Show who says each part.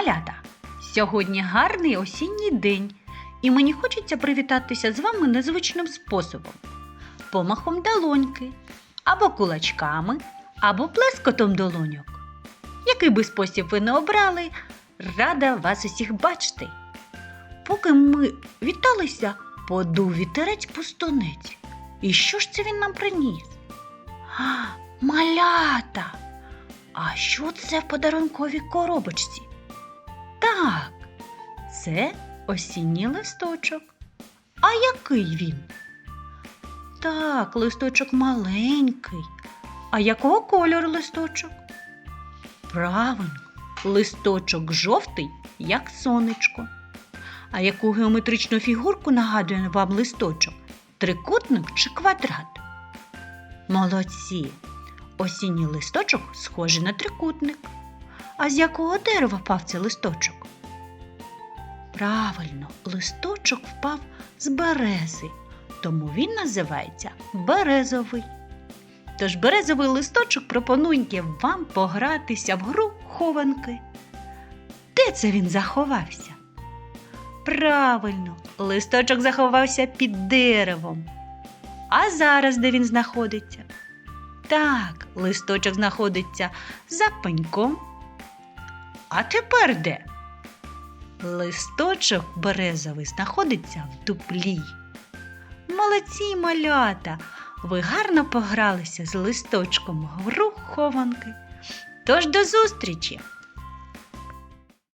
Speaker 1: Малята, сьогодні гарний осінній день, і мені хочеться привітатися з вами незвичним способом: помахом долоньки, або кулачками, або плескотом долоньок. Який би спосіб ви не обрали, рада вас усіх бачити. Поки ми віталися, подув вітерець пустонець. І що ж це він нам приніс? А, малята! А що це в подарунковій коробочці? Так, це осінній листочок. А який він? Так, листочок маленький. А якого кольору листочок? Правильно, листочок жовтий, як сонечко. А яку геометричну фігурку нагадує вам листочок? Трикутник чи квадрат? Молодці! Осінній листочок схожий на трикутник. А з якого дерева впав цей листочок? Правильно, листочок впав з берези, тому він називається березовий. Тож березовий листочок пропонує вам погратися в гру хованки. Де це він заховався? Правильно, листочок заховався під деревом. А зараз де він знаходиться? Так, листочок знаходиться за пеньком. А тепер де? Листочок березовий знаходиться в дуплі. Молодці малята! Ви гарно погралися з листочком гру хованки. Тож до зустрічі!